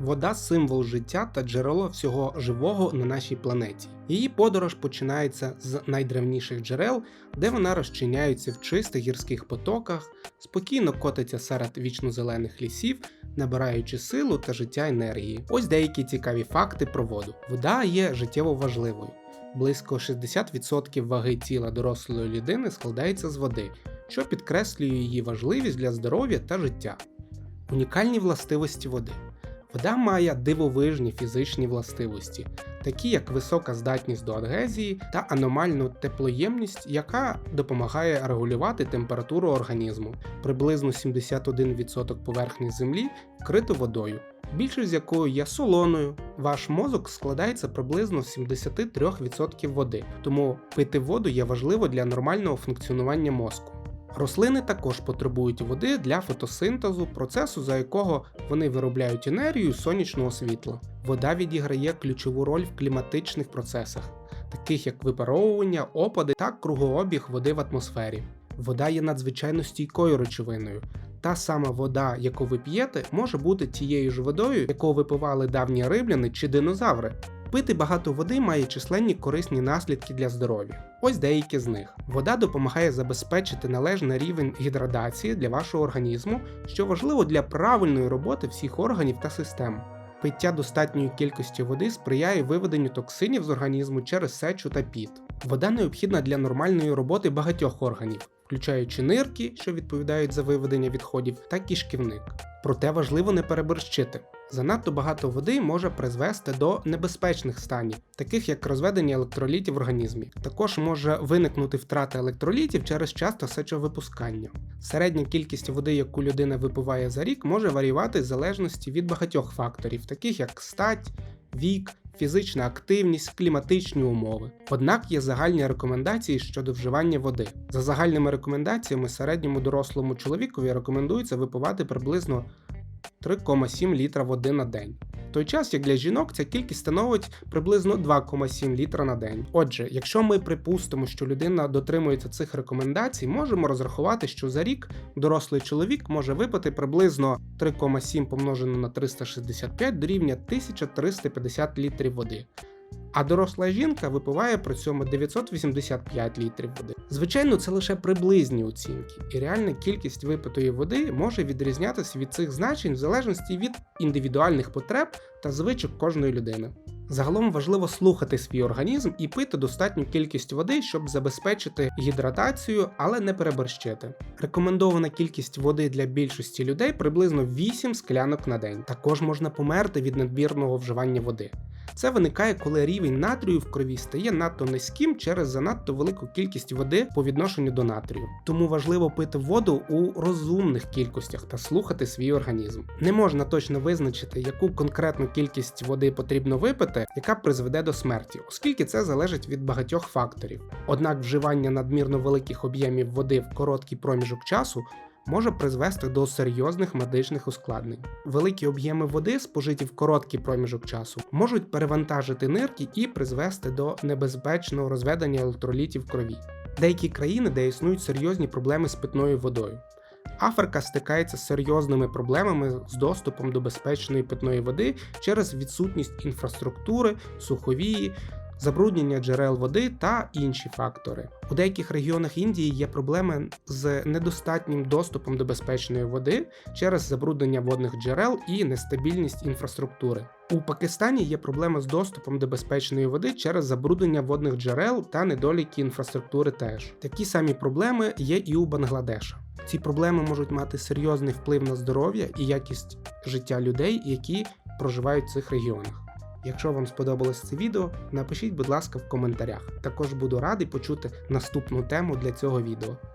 Вода символ життя та джерело всього живого на нашій планеті. Її подорож починається з найдревніших джерел, де вона розчиняється в чистих гірських потоках, спокійно котиться серед вічнозелених лісів, набираючи силу та життя енергії. Ось деякі цікаві факти про воду. Вода є життєво важливою. Близько 60% ваги тіла дорослої людини складається з води, що підкреслює її важливість для здоров'я та життя. Унікальні властивості води. Вода має дивовижні фізичні властивості, такі як висока здатність до адгезії та аномальну теплоємність, яка допомагає регулювати температуру організму. Приблизно 71% поверхні землі вкрито водою, більшість з якою є солоною. Ваш мозок складається приблизно з 73% води, тому пити воду є важливо для нормального функціонування мозку. Рослини також потребують води для фотосинтезу, процесу, за якого вони виробляють енергію сонячного світла. Вода відіграє ключову роль в кліматичних процесах, таких як випаровування, опади та кругообіг води в атмосфері. Вода є надзвичайно стійкою речовиною. Та сама вода, яку ви п'єте, може бути тією ж водою, яку випивали давні римляни чи динозаври. Пити багато води має численні корисні наслідки для здоров'я. Ось деякі з них. Вода допомагає забезпечити належний рівень гідратації для вашого організму, що важливо для правильної роботи всіх органів та систем. Пиття достатньої кількості води сприяє виведенню токсинів з організму через сечу та піт. Вода необхідна для нормальної роботи багатьох органів, включаючи нирки, що відповідають за виведення відходів, та кишківник. Проте важливо не переборщити. Занадто багато води може призвести до небезпечних станів, таких як розведення електролітів в організмі. Також може виникнути втрата електролітів через часто сечовипускання. Середня кількість води, яку людина випиває за рік, може варіювати в залежності від багатьох факторів, таких як стать, вік, фізична активність, кліматичні умови. Однак є загальні рекомендації щодо вживання води. За загальними рекомендаціями, середньому дорослому чоловікові рекомендується випивати приблизно 3,7 літра води на день. Той час, як для жінок, ця кількість становить приблизно 2,7 літра на день. Отже, якщо ми припустимо, що людина дотримується цих рекомендацій, можемо розрахувати, що за рік дорослий чоловік може випити приблизно 3,7 помножено на 365 дорівнює 1350 літрів води. А доросла жінка випиває при цьому 985 літрів води. Звичайно, це лише приблизні оцінки, і реальна кількість випитої води може відрізнятися від цих значень в залежності від індивідуальних потреб та звичок кожної людини. Загалом важливо слухати свій організм і пити достатню кількість води, щоб забезпечити гідратацію, але не переборщити. Рекомендована кількість води для більшості людей приблизно 8 склянок на день. Також можна померти від надмірного вживання води. Це виникає, коли рівень натрію в крові стає надто низьким через занадто велику кількість води по відношенню до натрію. Тому важливо пити воду у розумних кількостях та слухати свій організм. Не можна точно визначити, яку конкретну кількість води потрібно випити, яка призведе до смерті, оскільки це залежить від багатьох факторів. Однак вживання надмірно великих об'ємів води в короткий проміжок часу може призвести до серйозних медичних ускладнень. Великі об'єми води, спожиті в короткий проміжок часу, можуть перевантажити нирки і призвести до небезпечного розведення електролітів в крові. Деякі країни, де існують серйозні проблеми з питною водою. Африка стикається з серйозними проблемами з доступом до безпечної питної води через відсутність інфраструктури, суховії, забруднення джерел води та інші фактори. У деяких регіонах Індії є проблеми з недостатнім доступом до безпечної води через забруднення водних джерел і нестабільність інфраструктури. У Пакистані є проблеми з доступом до безпечної води через забруднення водних джерел та недоліки інфраструктури теж. Такі самі проблеми є і у Бангладеша. Ці проблеми можуть мати серйозний вплив на здоров'я і якість життя людей, які проживають в цих регіонах. Якщо вам сподобалось це відео, напишіть, будь ласка, в коментарях. Також буду радий почути наступну тему для цього відео.